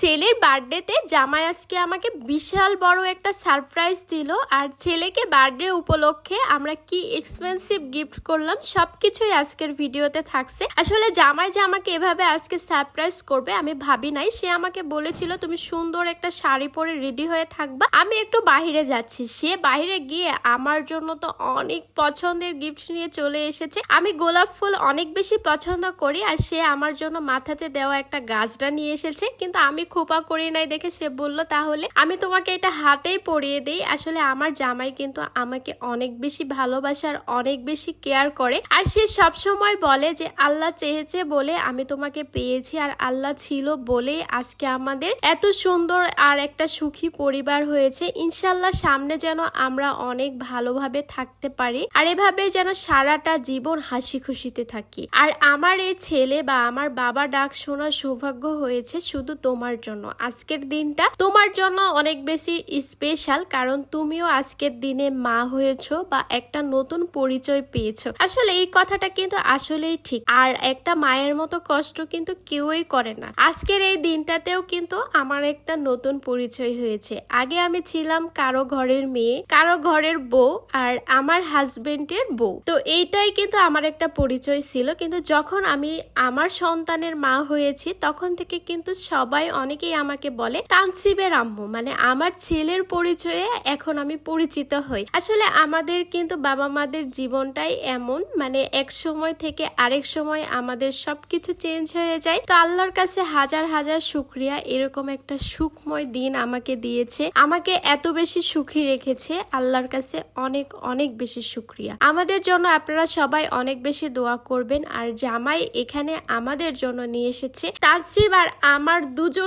ছেলের বার্থডেতে জামাই আজকে আমাকে বিশাল বড় একটা সারপ্রাইজ দিল। আর ছেলেকে বার্থডে উপলক্ষে আমরা কি এক্সপেন্সিভ গিফট করলাম, সবকিছুই আজকের ভিডিওতে থাকছে। আসলে জামাই যে আমাকে এভাবে আজকে সারপ্রাইজ করবে, আমি ভাবি নাই। সে আমাকে বলেছিল, তুমি সুন্দর একটা শাড়ি পরে রেডি হয়ে থাকবা। আমি একটু বাইরে যাচ্ছি। সে বাইরে গিয়ে আমার জন্য তো অনেক পছন্দের গিফট নিয়ে চলে এসেছে। আমি গোলাপ ফুল অনেক বেশি পছন্দ করি, আর সে আমার জন্য মাথাতে দেওয়া একটা গাছটা নিয়ে এসেছে। কিন্তু আমি খোপা করি নাই দেখে সে বলল, তাহলে আমি তোমাকে এটা হাতেই পরিয়ে দিই। আসলে আমার জামাই কিন্তু আমাকে অনেক বেশি ভালোবাসার অনেক বেশি কেয়ার করে। আর সে সব সময় বলে যে, আল্লাহ চেয়েছে বলে আমি তোমাকে পেয়েছি আর আল্লাহ ছিল বলে আজকে আমাদের এত সুন্দর আর একটা সুখী পরিবার হয়েছে। ইনশাল্লাহ সামনে যেন আমরা অনেক ভালোভাবে থাকতে পারি আর এভাবে যেন সারাটা জীবন হাসি খুশিতে থাকি। আর আমার এই ছেলে বা আমার বাবা ডাক শোনার সৌভাগ্য হয়েছে শুধু তোমার জন্য। আজকের দিনটা তোমার জন্য অনেক বেশি স্পেশাল কারণ তুমিও আজকের দিনে মা হয়েছো বা একটা নতুন পরিচয় পেয়েছ। আসলে এই কথাটা কিন্তু আসলেই ঠিক। আর একটা মায়ের মতো কষ্ট কিন্তু কেউই করে না। আজকের এই দিনটাতেও কিন্তু আমার একটা নতুন পরিচয় হয়েছে। আগে আমি ছিলাম কারও ঘরের মেয়ে, কারও ঘরের বউ আর আমার হাজবেন্ডের বউ। তো এইটাই কিন্তু আমার একটা পরিচয় ছিল। কিন্তু যখন আমি আমার সন্তানের মা হয়েছি, তখন থেকে কিন্তু সবাই অনেকেই আমাকে বলে, তানসিবের আম্মু। মানে আমার ছেলের পরিচয়ে এখন আমি পরিচিত হই। আসলে আমাদের কিন্তু বাবা মাদের জীবনটাই এমন মানে এক সময় থেকে আরেক সময় আমাদের সবকিছু চেঞ্জ হয়ে যায়। তো আল্লাহর কাছে হাজার হাজার শুক্রিয়া। এরকম একটা সুখময় দিন আমাকে দিয়েছে। আমাকে এত বেশি সুখী রেখেছে। আল্লাহর কাছে অনেক অনেক বেশি শুক্রিয়া। আমাদের জন্য আপনারা সবাই অনেক বেশি দোয়া করবেন। আর জামাই এখানে আমাদের জন্য নিয়ে এসেছে। তানসিব আর আমার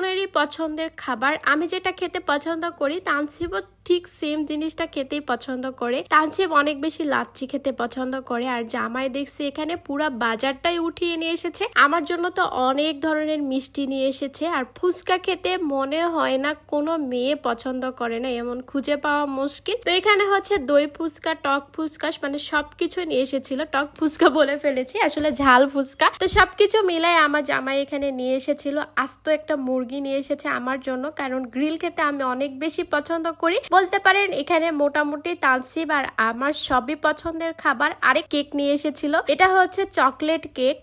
দুজনেরই পছন্দের খাবার। আমি যেটা খেতে পছন্দ করি তানসিবও ঠিক সেম জিনিসটা খেতেই পছন্দ করে। তানসিব অনেক বেশি লাচ্ছি খেতে পছন্দ করে। আর জামাই দেখছি এখানে পুরা বাজারটাই উঠিয়ে নিয়ে এসেছে। আমার জন্য তো অনেক ধরনের মিষ্টি নিয়ে এসেছে। আর ফুচকা খেতে মনে হয় না কোনো মেয়ে পছন্দ করে না। এমন খুঁজে পাওয়া মুশকিল। তো এখানে হচ্ছে দই ফুচকা, টক ফুচকা মানে সবকিছু নিয়ে এসেছিল। টক ফুচকা বলে ফেলেছি, আসলে ঝাল ফুচকা। তো সবকিছু মিলাই আমার জামাই এখানে নিয়ে এসেছিল। আস্ত একটা মুরগি নিয়ে এসেছে আমার জন্য। কারণ গ্রিল খেতে আমি অনেক বেশি পছন্দ করি। বলতে পারেন, এখানে মোটামুটি তানসিব আর আমার সবই পছন্দের খাবার। আরেক কেক নিয়ে এসেছিল, এটা হচ্ছে চকলেট কেক।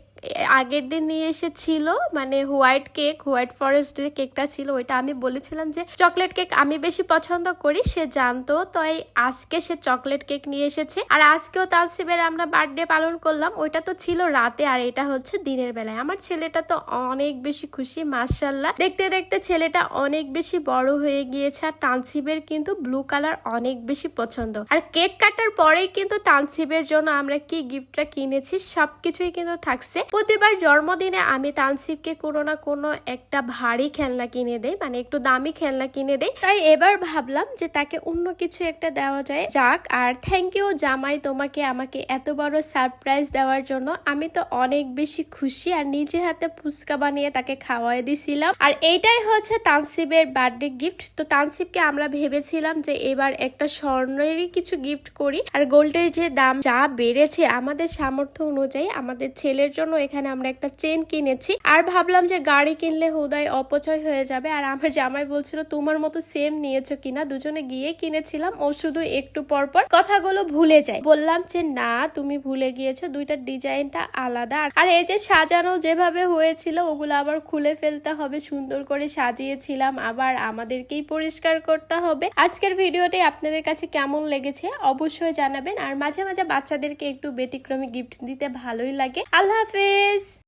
আগের দিন নিয়ে এসেছিল মানে হোয়াইট কেক, হোয়াইট ফরেস্টের কেকটা ছিল, ওইটা আমি বলেছিলাম যে চকলেট কেক আমি বেশি পছন্দ করি, সে জানতো তাই আজকে সে চকলেট কেক নিয়ে এসেছে। আর আজকেও তানসিবের আমরা বার্থডে পালন করলাম, ওইটা তো ছিল রাতে, আর এটা হচ্ছে দিনের বেলায়। আমার ছেলেটা তো অনেক বেশি খুশি মার্শাল্লাহ দেখতে দেখতে ছেলেটা অনেক বেশি বড় হয়ে গিয়েছে, আর তানসিবের কিন্তু ব্লু কালার অনেক বেশি পছন্দ। আর কেক কাটার পরেই কিন্তু তানসিবের জন্য আমরা কি গিফটটা কিনেছি, সবকিছুই কিন্তু থাকছে। প্রতিবার জন্মদিনে আমি তানসিবকে কোনো না কোনো একটা ভারী খেলনা কিনে দেই মানে একটু দামি খেলনা কিনে দেই। তাই এবার ভাবলাম যে তাকে অন্য কিছু একটা দেওয়া যায়। যাক, আর থ্যাংক ইউ জামাই তোমাকে আমাকে এত বড় সারপ্রাইজ দেওয়ার জন্য। আমি তো অনেক বেশি খুশি আর নিজে হাতে ফুচকা বানিয়ে তাকে খাওয়াই দিছিলাম। আর এইটাই হচ্ছে তানসিবের বার্থডে গিফট তো তানসিবকে আমরা ভেবেছিলাম যে এবার একটা স্বর্ণেরই কিছু গিফট করি। আর গোল্ডের যে দাম যা বেড়েছে আমাদের সামর্থ্য অনুযায়ী আমাদের ছেলের জন্য এখানে আমরা একটা চেন কিনেছি। আর ভাবলাম যে গাড়ি কিনলে হুদায় অপচয় হয়ে যাবে। আর আমার জামাই বলছিল, তোমার মতো সেম নিয়েছো কিনা? দুজনে গিয়ে কিনেছিলাম। ও শুধু একটু পর পর কথাগুলো ভুলে যায়। বললাম যে, না, তুমি ভুলে গিয়েছো। দুইটা ডিজাইনটা আলাদা। আর এই যে সাজানো যেভাবে হয়েছিল, ওগুলো আবার খুলে ফেলতে হবে। সুন্দর করে সাজিয়েছিলাম। আবার আমাদেরকেই পরিষ্কার করতে হবে। আজকের ভিডিওটি আপনাদের কাছে কেমন লেগেছে অবশ্যই জানাবেন। আর মাঝে মাঝে বাচ্চাদেরকে একটু ব্যতিক্রমী গিফট দিতে ভালোই লাগে। আল্লাহ হাফেজ